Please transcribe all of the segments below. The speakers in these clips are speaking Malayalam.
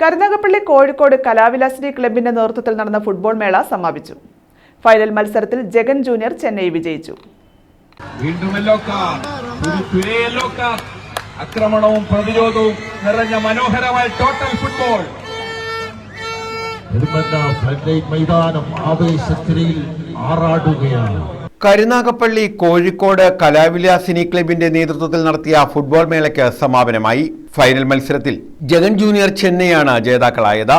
കരുനാഗപ്പള്ളി കോഴിക്കോട് കലാവിലാസിനി ക്ലബിന്റെ നേതൃത്വത്തിൽ നടന്ന ഫുട്ബോൾ മേള സമാപിച്ചു. ഫൈനൽ മത്സരത്തിൽ ജഗൻ ജൂനിയർ ചെന്നൈ വിജയിച്ചു. ആക്രമണവും പ്രതിരോധവും നിറഞ്ഞ മനോഹരമായ ടോട്ടൽ ഫുട്ബോൾ. മൈതാനം ആവേശത്തിരയിൽ ആറാടുകയാണ്. കരുനാഗപ്പള്ളി കോഴിക്കോട് കലാവിലാസിനി ക്ലബിന്റെ നേതൃത്വത്തിൽ നടത്തിയ ഫുട്ബോൾ മേളയ്ക്ക് സമാപനമായി. ഫൈനൽ മത്സരത്തിൽ ജഗൻ ജൂനിയർ ചെന്നൈയാണ് ജേതാക്കളായത്.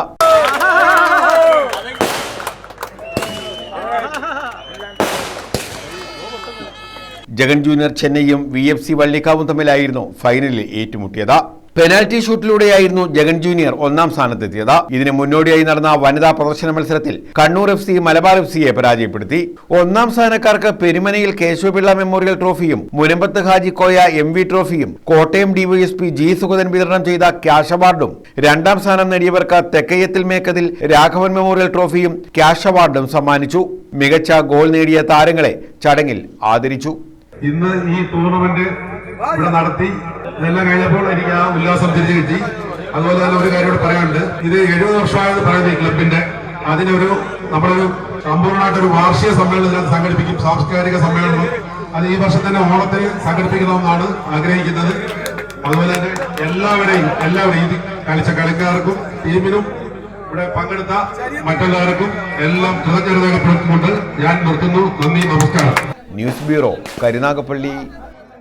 ജഗൻ ജൂനിയർ ചെന്നൈയും വി എഫ് സി വള്ളിക്കാവും തമ്മിലായിരുന്നു ഫൈനലിൽ ഏറ്റുമുട്ടിയത്. പെനാൽറ്റി ഷൂട്ടിലൂടെയായിരുന്നു ജഗൻ ജൂനിയർ ഒന്നാം സ്ഥാനത്തെത്തിയത്. ഇതിന് മുന്നോടിയായി നടന്ന വനിതാ പ്രദർശന മത്സരത്തിൽ Kannur F C Malabar F സിയെ പരാജയപ്പെടുത്തി. ഒന്നാം സ്ഥാനക്കാർക്ക് പെരുമനയിൽ കേശവപിള്ള മെമ്മോറിയൽ ട്രോഫിയും മുനമ്പത്ത് ഹാജി കോയ എം വി ട്രോഫിയും കോട്ടയം ഡിവൈഎസ്പി ജി സുഗതൻ വിതരണം ചെയ്ത ക്യാഷ് അവാർഡും രണ്ടാം സ്ഥാനം നേടിയവർക്ക് തെക്കയ്യത്തിൽ മേക്കതിൽ രാഘവൻ മെമ്മോറിയൽ ട്രോഫിയും ക്യാഷ് അവാർഡും സമ്മാനിച്ചു. മികച്ച ഗോൾ നേടിയ താരങ്ങളെ ചടങ്ങിൽ ആദരിച്ചു. ഇന്ന് ഈ ടൂർണമെന്റ് ഇവിടെ നടത്തി ഇതെല്ലാം കഴിഞ്ഞപ്പോൾ എനിക്ക് ആ ഉല്ലാസം തിരിച്ചു കിട്ടി. അതുപോലെ തന്നെ ഒരു കാര്യം പറയാനുണ്ട്. ഇത് എഴുപത് വർഷമായത് പറയുന്നത് ഈ ക്ലബിന്റെ അതിനൊരു നമ്മളൊരു സമ്പൂർണമായിട്ടൊരു വാർഷിക സമ്മേളനം സംഘടിപ്പിക്കും. സാംസ്കാരിക സമ്മേളനം. അത് ഈ വർഷം തന്നെ ഓണത്തിന് സംഘടിപ്പിക്കണമെന്നാണ് ആഗ്രഹിക്കുന്നത്. അതുപോലെ തന്നെ എല്ലാവരെയും എല്ലാവരെയും കളിച്ച കളിക്കാർക്കും ടീമിനും ഇവിടെ പങ്കെടുത്ത മറ്റെല്ലാവർക്കും എല്ലാം കൃതജ്ഞത രേഖപ്പെടുത്തിക്കൊണ്ട് ഞാൻ നിർത്തുന്നു. നന്ദി നമസ്കാരം. News bureau Karunagappally